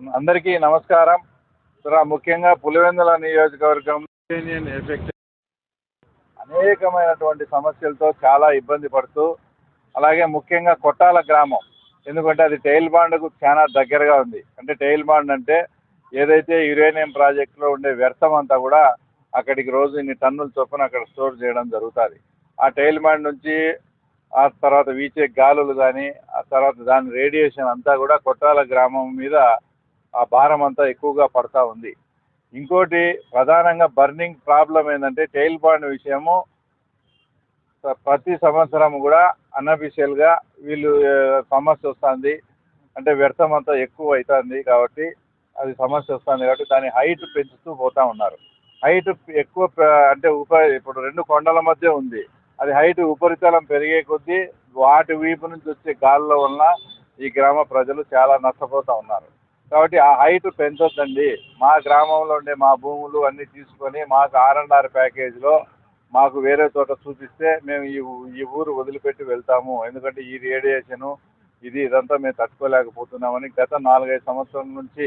అందరికీ నమస్కారం. ముఖ్యంగా పులివెందుల నియోజకవర్గం యూనియన్ ఎఫెక్ట్ అనేకమైనటువంటి సమస్యలతో చాలా ఇబ్బంది పడుతూ అలాగే ముఖ్యంగా కొట్టాల గ్రామం. ఎందుకంటే అది టైల్ బాండ్కు చాలా దగ్గరగా ఉంది. అంటే టైల్ బాండ్ అంటే ఏదైతే యురేనియం ప్రాజెక్టులో ఉండే వ్యర్థం అంతా కూడా అక్కడికి రోజు ఇన్ని టన్నుల చొప్పున అక్కడ స్టోర్ చేయడం జరుగుతుంది. ఆ టైల్ బాండ్ నుంచి ఆ తర్వాత వీచే గాలులు కానీ ఆ తర్వాత దాని రేడియేషన్ అంతా కూడా కొట్టాల గ్రామం మీద ఆ భారం అంతా ఎక్కువగా పడతా ఉంది. ఇంకోటి ప్రధానంగా బర్నింగ్ ప్రాబ్లం ఏంటంటే టైల్ బాండ్ విషయము. ప్రతి సంవత్సరం కూడా అన్అఫీషియల్గా వీళ్ళు సమస్య వస్తుంది. అంటే వ్యర్థం అంతా ఎక్కువ అవుతుంది కాబట్టి అది సమస్య వస్తుంది కాబట్టి దాని హైట్ పెంచుతూ పోతా ఉన్నారు. హైట్ ఎక్కువ అంటే ఉప ఇప్పుడు రెండు కొండల మధ్య ఉంది. అది హైట్ ఉపరితలం పెరిగే కొద్దీ వాటి వీపు నుంచి వచ్చే గాల్లో వలన ఈ గ్రామ ప్రజలు చాలా నష్టపోతూ ఉన్నారు. కాబట్టి ఆ హైట్ పెంచొద్దండి. మా గ్రామంలో ఉండే మా భూములు అన్నీ తీసుకొని మాకు ఆర్ అండ్ ఆర్ ప్యాకేజ్లో మాకు వేరే చోట చూపిస్తే మేము ఈ ఈ ఊరు వదిలిపెట్టి వెళ్తాము. ఎందుకంటే ఈ రేడియేషను ఇది ఇదంతా మేము తట్టుకోలేకపోతున్నామని గత నాలుగైదు సంవత్సరం నుంచి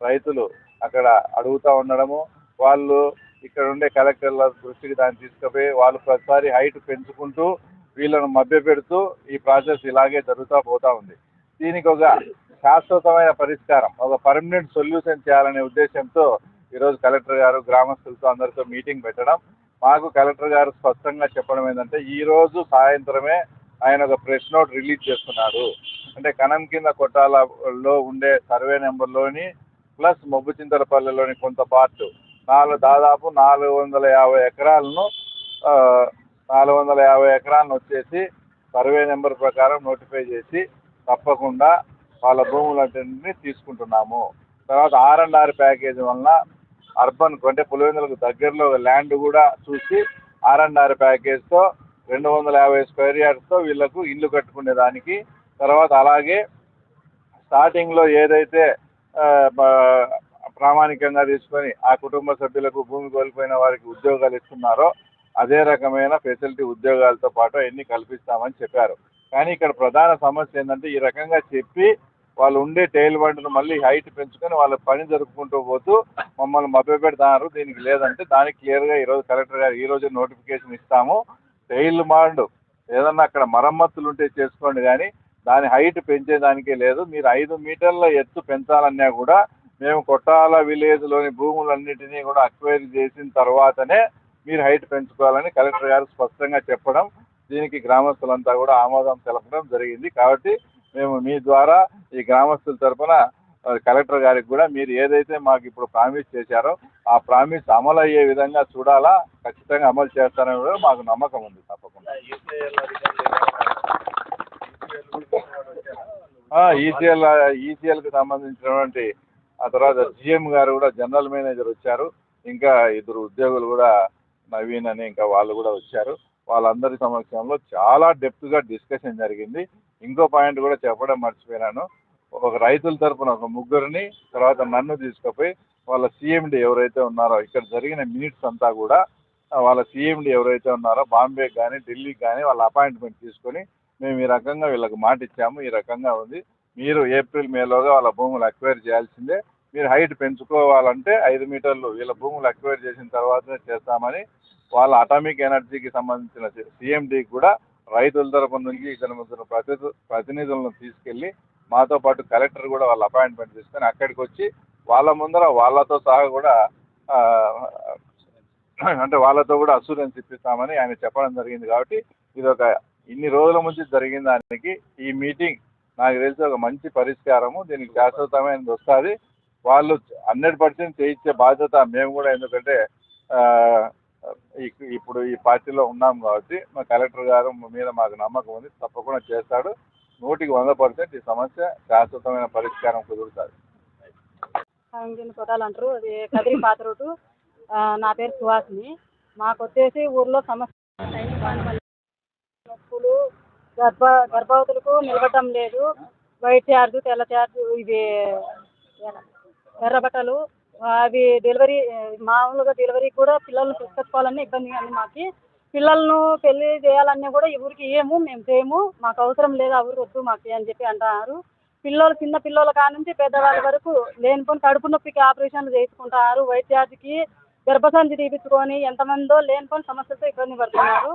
రైతులు అక్కడ అడుగుతూ ఉండడము. వాళ్ళు ఇక్కడ ఉండే కలెక్టర్ల దృష్టికి దాన్ని తీసుకుపోయి వాళ్ళు ప్రతిసారి హైట్ పెంచుకుంటూ వీళ్ళను మభ్యపెడుతూ ఈ ప్రాసెస్ ఇలాగే జరుగుతూ పోతూ ఉంది. దీనికి ఒక శాశ్వతమైన పరిష్కారం ఒక పర్మనెంట్ సొల్యూషన్ చేయాలనే ఉద్దేశంతో ఈరోజు కలెక్టర్ గారు గ్రామస్తులతో అందరితో మీటింగ్ పెట్టడం. మాకు కలెక్టర్ గారు స్పష్టంగా చెప్పడం ఏంటంటే ఈ రోజు సాయంత్రమే ఆయన ఒక ప్రెస్ నోట్ రిలీజ్ చేస్తున్నాడు. అంటే కనం కింద కొట్టాలలో ఉండే సర్వే నెంబర్లోని ప్లస్ మొబ్బుచింతలపల్లిలోని కొంత పార్ట్ నాలుగు దాదాపు నాలుగు వందల యాభై ఎకరాలను నాలుగు వందల యాభై ఎకరాలను వచ్చేసి సర్వే నెంబర్ ప్రకారం నోటిఫై చేసి తప్పకుండా వాళ్ళ భూములన్నింటినీ తీసుకుంటున్నాము. తర్వాత ఆర్ అండ్ ఆర్ ప్యాకేజ్ వలన అర్బన్ అంటే పులివెందులకు దగ్గరలో ల్యాండ్ కూడా చూసి ఆర్ అండ్ ఆర్ ప్యాకేజ్తో రెండు వందల యాభై స్క్వేర్ యార్డ్స్తో వీళ్ళకు ఇల్లు కట్టుకునే దానికి. తర్వాత అలాగే స్టార్టింగ్లో ఏదైతే ప్రామాణికంగా తీసుకొని ఆ కుటుంబ సభ్యులకు భూమి కోల్పోయిన వారికి ఉద్యోగాలు ఇస్తున్నారో అదే రకమైన ఫెసిలిటీ ఉద్యోగాలతో పాటు అన్ని కల్పిస్తామని చెప్పారు. కానీ ఇక్కడ ప్రధాన సమస్య ఏంటంటే ఈ రకంగా చెప్పి వాళ్ళు ఉండే టైల్ బండ్ను మళ్ళీ హైట్ పెంచుకొని వాళ్ళ పని జరుపుకుంటూ పోతూ మమ్మల్ని మభ్యపెడతారు దీనికి లేదంటే దానికి క్లియర్గా ఈరోజు కలెక్టర్ గారు ఈరోజు నోటిఫికేషన్ ఇస్తాము. టైల్ బాండ్ ఏదన్నా అక్కడ మరమ్మతులు ఉంటే చేసుకోండి కానీ దాని హైట్ పెంచేదానికే లేదు. మీరు ఐదు మీటర్ల ఎత్తు పెంచాలన్నా కూడా మేము కొట్టాల విలేజ్లోని భూములన్నిటినీ కూడా అక్వైరీ చేసిన తర్వాతనే మీరు హైట్ పెంచుకోవాలని కలెక్టర్ గారు స్పష్టంగా చెప్పడం దీనికి గ్రామస్తులంతా కూడా ఆమోదం తెలపడం జరిగింది. కాబట్టి మేము మీ ద్వారా ఈ గ్రామస్తుల తరఫున కలెక్టర్ గారికి కూడా మీరు ఏదైతే మాకు ఇప్పుడు ప్రామిస్ చేశారో ఆ ప్రామిస్ అమలు అయ్యే విధంగా చూడాలా ఖచ్చితంగా అమలు చేస్తారని కూడా మాకు నమ్మకం ఉంది తప్పకుండా. ఈసీఎల్ ఈసీఎల్కి సంబంధించినటువంటి ఆ తర్వాత జిఎం గారు కూడా జనరల్ మేనేజర్ వచ్చారు. ఇంకా ఇద్దరు ఉద్యోగులు కూడా నవీన్ అని ఇంకా వాళ్ళు కూడా వచ్చారు. వాళ్ళందరి సమక్షంలో చాలా డెప్త్గా డిస్కషన్ జరిగింది. ఇంకో పాయింట్ కూడా చెప్పడం మర్చిపోయినాను. ఒక రైతుల తరపున ఒక ముగ్గురిని తర్వాత నన్ను తీసుకుపోయి వాళ్ళ సీఎండి ఎవరైతే ఉన్నారో ఇక్కడ జరిగిన మినిట్స్ అంతా కూడా వాళ్ళ సీఎండి ఎవరైతే ఉన్నారో బాంబేకి కానీ ఢిల్లీకి కానీ వాళ్ళ అపాయింట్మెంట్ తీసుకొని మేము ఈ రకంగా వీళ్ళకి మాట ఇచ్చాము. ఈ రకంగా ఉంది. మీరు ఏప్రిల్ మేలోగా వాళ్ళ భూములు అక్వైర్ చేయాల్సిందే. మీరు హైట్ పెంచుకోవాలంటే ఐదు మీటర్లు వీళ్ళ భూములు అక్వైర్ చేసిన తర్వాతనే చేస్తామని వాళ్ళ అటామిక్ ఎనర్జీకి సంబంధించిన సీఎండీకి కూడా రైతుల తరపు నుంచి ఇద్దరు ముగ్గురు ప్రతి ప్రతినిధులను తీసుకెళ్ళి మాతో పాటు కలెక్టర్ కూడా వాళ్ళ అపాయింట్మెంట్ తీసుకొని అక్కడికి వచ్చి వాళ్ళ ముందర వాళ్ళతో సహా కూడా అంటే వాళ్ళతో కూడా అసూరెన్స్ ఇప్పిస్తామని ఆయన చెప్పడం జరిగింది కాబట్టి ఇది ఒక ఇన్ని రోజుల నుంచి జరిగిన దానికి ఈ మీటింగ్ నాకు తెలిసి ఒక మంచి పరిష్కారము. దీనికి శాశ్వతమైనది వస్తుంది. వాళ్ళు హండ్రెడ్ పర్సెంట్ చేయించే బాధ్యత మేము కూడా ఎందుకంటే ఇప్పుడు ఈ పార్టీలో ఉన్నాం కాబట్టి మా కలెక్టర్ గారు మీద మాకు నమ్మకం ఉంది. తప్పకుండా చేస్తాడు. నూటికి వంద పర్సెంట్ ఈ సమస్య శాశ్వతమైన పరిష్కారం కుదురుతుంది. ఇంజిన్ కొట్టాలంటారు. అది కదిరి పాత రోడ్డు. నా పేరు సుహాసిని. మాకు వచ్చేసి ఊర్లో సమస్య నొప్పులు గర్భ గర్భవతులకు నిలబడటం లేదు. వైట్ చార్జు తెల్ల చార్జు ఇది ఎర్రబట్టలు ఎర్ర బట్టలు అవి డెలివరీ మామూలుగా డెలివరీ కూడా పిల్లల్ని తీసుకొచ్చుకోవాలన్నా ఇబ్బందిగా ఉంది మాకు. పిల్లలను పెళ్ళి చేయాలన్నా కూడా ఈ ఊరికి ఏము మేము చేయము. మాకు అవసరం లేదు ఆ ఊరు వద్దు మాకు అని చెప్పి అంటున్నారు. పిల్లలు చిన్న పిల్లల కాడ నుంచి పెద్దవాళ్ళ వరకు లేనిపోని కడుపు నొప్పికి ఆపరేషన్లు చేసుకుంటున్నారు వైద్యాధికి ఛార్జ్కి గర్భసంచి తీపించుకొని ఎంతమందో లేనిపోని సమస్యలతో ఇబ్బంది పడుతున్నారు.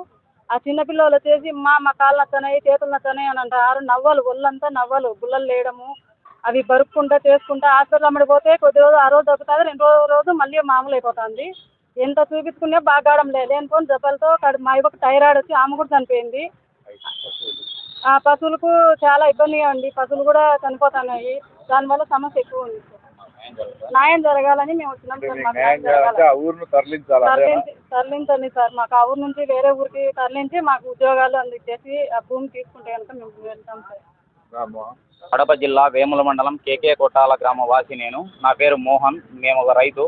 ఆ చిన్న పిల్లలు వచ్చేసి మా మా కాళ్ళు నచ్చనాయి చేతులు నచ్చనాయి అని అంటారు. నవ్వలు ఒళ్ళంతా నవ్వలు గుల్లలు లేయడము అవి బరుక్కుంటా చేసుకుంటా హాస్పిటల్ అమ్మడి పోతే కొద్ది రోజు ఆ రోజు దొరుకుతుంది రెండో రోజు మళ్ళీ మామూలు అయిపోతుంది. ఎంత చూపించుకునే బాగాడం లేదు లేనిపోని జబ్బలతో కడు మా ఇవ్వకు థైరాయిడ్ వచ్చి ఆమె కూడా చనిపోయింది. ఆ పశువులకు చాలా ఇబ్బందిగా ఉంది పశువులు కూడా చనిపోతున్నాయి. దానివల్ల సమస్య ఎక్కువ ఉంది. సార్ న్యాయం జరగాలని మేము వచ్చినాం. సార్ తరలించండి సార్. మాకు ఆ ఊరు నుంచి వేరే ఊరికి తరలించి మాకు ఉద్యోగాలు అందించేసి ఆ భూమి తీసుకుంటే కనుక మేము వెళ్తాం సార్. కడప జిల్లా వేముల మండలం కేకే కొట్టాల గ్రామ వాసి నేను. నా పేరు మోహన్ మేము ఒక రైతు.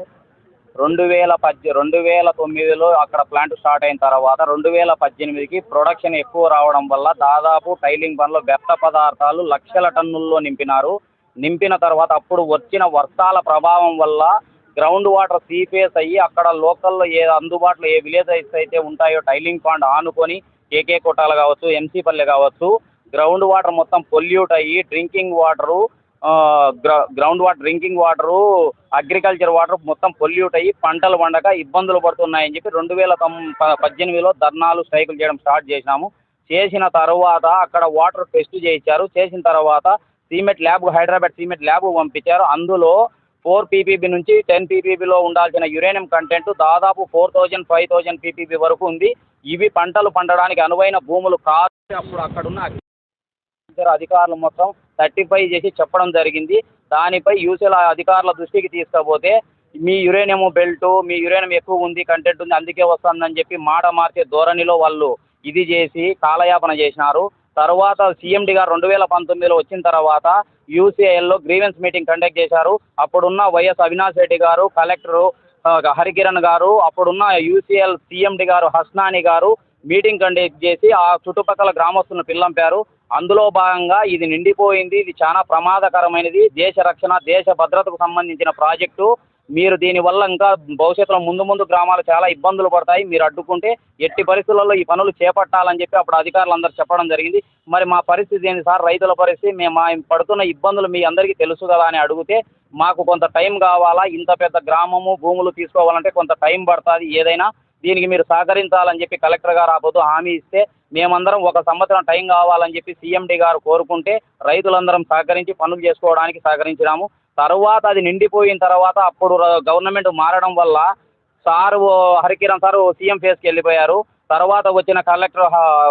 రెండు వేల పద్దె రెండు వేల తొమ్మిదిలో అక్కడ ప్లాంట్ స్టార్ట్ అయిన తర్వాత రెండు వేల పద్దెనిమిదికి ప్రొడక్షన్ ఎక్కువ రావడం వల్ల దాదాపు టైలింగ్ పనిలో వ్యర్థ పదార్థాలు లక్షల టన్నుల్లో నింపినారు. నింపిన తర్వాత అప్పుడు వచ్చిన వర్షాల ప్రభావం వల్ల గ్రౌండ్ వాటర్ సీఫేస్ అయ్యి అక్కడ లోకల్లో ఏ అందుబాటులో ఏ విలేజెస్ అయితే ఉంటాయో టైలింగ్ పాండ్ ఆనుకొని కేకే కొట్టాలు కావచ్చు ఎంసీ పల్లె కావచ్చు గ్రౌండ్ వాటర్ మొత్తం పొల్యూట్ అయ్యి drinking water ground water drinking water agriculture water మొత్తం పొల్యూట్ అయ్యి పంటలు పండక ఇబ్బందులు పడుతున్నాయని చెప్పి రెండు వేల పద్దెనిమిదిలో ధర్నాలు స్ట్రైకులు చేయడం స్టార్ట్ చేసినాము. చేసిన తర్వాత అక్కడ వాటర్ టెస్ట్ చేయించారు. చేసిన తర్వాత cement lab Hyderabad cement lab పంపించారు. అందులో ఫోర్ పీపీబీ నుంచి టెన్ పీపీబీలో ఉండాల్సిన యురేనియం కంటెంట్ దాదాపు four thousand five thousand PPB వరకు ఉంది. ఇవి పంటలు పండడానికి అనువైన భూములు కాదు. అప్పుడు అక్కడున్న అగ్రికల్చర్ అధికారులు మొత్తం సర్టిఫై చేసి చెప్పడం జరిగింది. దానిపై యూసీఎల్ అధికారుల దృష్టికి తీసుకపోతే మీ యురేనియం బెల్ట్ మీ యురేనియం ఎక్కువ ఉంది కంటెంట్ ఉంది అందుకే వస్తుందని చెప్పి మాట మార్చే ధోరణిలో వాళ్ళు ఇది చేసి కాలయాపన చేసినారు. తర్వాత సీఎండి గారు రెండు వేల పంతొమ్మిదిలో వచ్చిన తర్వాత యూసీఐఎల్లో గ్రీవెన్స్ మీటింగ్ కండక్ట్ చేశారు. అప్పుడున్న వైఎస్ అవినాష్ రెడ్డి గారు కలెక్టరు హరికిరణ్ గారు అప్పుడున్న యూసీఎల్ సీఎండి గారు హస్నాని గారు మీటింగ్ కండక్ట్ చేసి ఆ చుట్టుపక్కల గ్రామస్తులను పిల్లంపారు. అందులో భాగంగా ఇది నిండిపోయింది. ఇది చాలా ప్రమాదకరమైనది. దేశ రక్షణ దేశ భద్రతకు సంబంధించిన ప్రాజెక్టు. మీరు దీనివల్ల ఇంకా భవిష్యత్తులో ముందు ముందు గ్రామాలు చాలా ఇబ్బందులు పడతాయి. మీరు అడ్డుకుంటే ఎట్టి పరిస్థితులలో ఈ పనులు చేపట్టాలని చెప్పి అప్పుడు అధికారులందరూ చెప్పడం జరిగింది. మరి మా పరిస్థితి ఏంటి సార్? రైతుల పరిస్థితి మేము మా పడుతున్న ఇబ్బందులు మీ అందరికీ తెలుసు కదా అని అడిగితే మాకు కొంత టైం కావాలా? ఇంత పెద్ద గ్రామము భూములు తీసుకోవాలంటే కొంత టైం పడుతుంది. ఏదైనా దీనికి మీరు సహకరించాలని చెప్పి కలెక్టర్ గారు ఆ హామీ ఇస్తే మేమందరం ఒక సంవత్సరం టైం కావాలని చెప్పి సీఎండి గారు కోరుకుంటే రైతులందరం సహకరించి పనులు చేసుకోవడానికి సహకరించినాము. తర్వాత అది నిండిపోయిన తర్వాత అప్పుడు గవర్నమెంట్ మారడం వల్ల సారు హరికిరణ్ సారు సీఎం ఫేస్కి వెళ్ళిపోయారు. తర్వాత వచ్చిన కలెక్టర్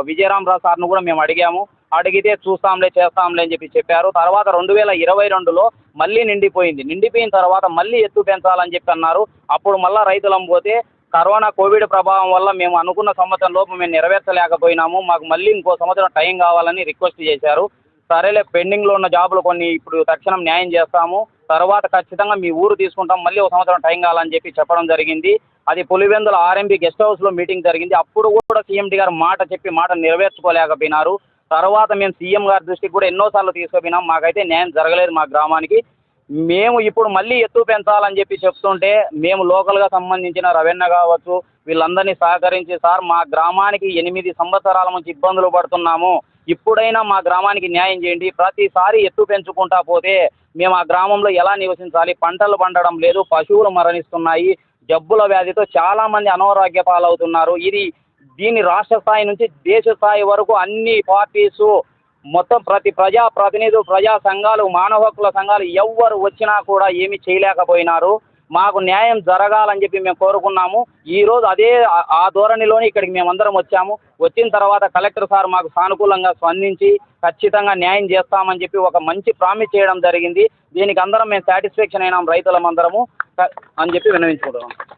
విజయరామరావు సార్ను కూడా మేము అడిగాము. అడిగితే చూస్తాంలే చేస్తాంలే అని చెప్పి చెప్పారు. తర్వాత రెండు వేల ఇరవై రెండులో మళ్ళీ నిండిపోయింది. నిండిపోయిన తర్వాత మళ్ళీ ఎత్తు పెంచాలని చెప్పి అన్నారు. అప్పుడు మళ్ళీ రైతులం పోతే కరోనా కోవిడ్ ప్రభావం వల్ల మేము అనుకున్న సంవత్సరం లోపు మేము నెరవేర్చలేకపోయినాము. మాకు మళ్ళీ ఇంకో సంవత్సరం టైం కావాలని రిక్వెస్ట్ చేశారు. సరేలే పెండింగ్లో ఉన్న జాబులు కొన్ని ఇప్పుడు తక్షణం న్యాయం చేస్తాము. తర్వాత ఖచ్చితంగా మీ ఊరు తీసుకుంటాం. మళ్ళీ ఒక సంవత్సరం టైం కావాలని చెప్పి చెప్పడం జరిగింది. అది పులివెందుల ఆర్ఎంపీ గెస్ట్ హౌస్లో మీటింగ్ జరిగింది. అప్పుడు కూడా సీఎండి గారు మాట చెప్పి మాట నెరవేర్చుకోలేకపోయినారు. తర్వాత మేము సీఎం గారి దృష్టికి కూడా ఎన్నోసార్లు తీసుకుపోయినాం. మాకైతే న్యాయం జరగలేదు మా గ్రామానికి. మేము ఇప్పుడు మళ్ళీ ఎత్తు పెంచాలని చెప్పి చెప్తుంటే మేము లోకల్గా సంబంధించిన రవెన్న కావచ్చు వీళ్ళందరినీ సహకరించి సార్ మా గ్రామానికి ఎనిమిది సంవత్సరాల నుంచి ఇబ్బందులు పడుతున్నాము. ఇప్పుడైనా మా గ్రామానికి న్యాయం చేయండి. ప్రతిసారి ఎత్తు పెంచుకుంటా పోతే మేము ఆ గ్రామంలో ఎలా నివసించాలి? పంటలు పండడం లేదు పశువులు మరణిస్తున్నాయి జబ్బుల వ్యాధితో చాలామంది అనారోగ్య పాలవుతున్నారు. ఇది దీన్ని రాష్ట్ర స్థాయి నుంచి దేశ స్థాయి వరకు అన్ని పార్టీసు మొత్తం ప్రతి ప్రజా ప్రతినిధులు ప్రజా సంఘాలు మానవ హక్కుల సంఘాలు ఎవ్వరు వచ్చినా కూడా ఏమి చేయలేకపోయినారు. మాకు న్యాయం జరగాలని చెప్పి మేము కోరుకున్నాము. ఈ రోజు అదే ఆ- ధోరణిలోనే ఇక్కడికి మేమందరం వచ్చాము. వచ్చిన తర్వాత కలెక్టర్ సార్ మాకు సానుకూలంగా స్పందించి ఖచ్చితంగా న్యాయం చేస్తామని చెప్పి ఒక మంచి ప్రామిస్ చేయడం జరిగింది. దీనికి అందరం మేము సాటిస్ఫాక్షన్ అయినాం రైతులమందరము. క- అని చెప్పి విన్నవించుకుంటున్నాం.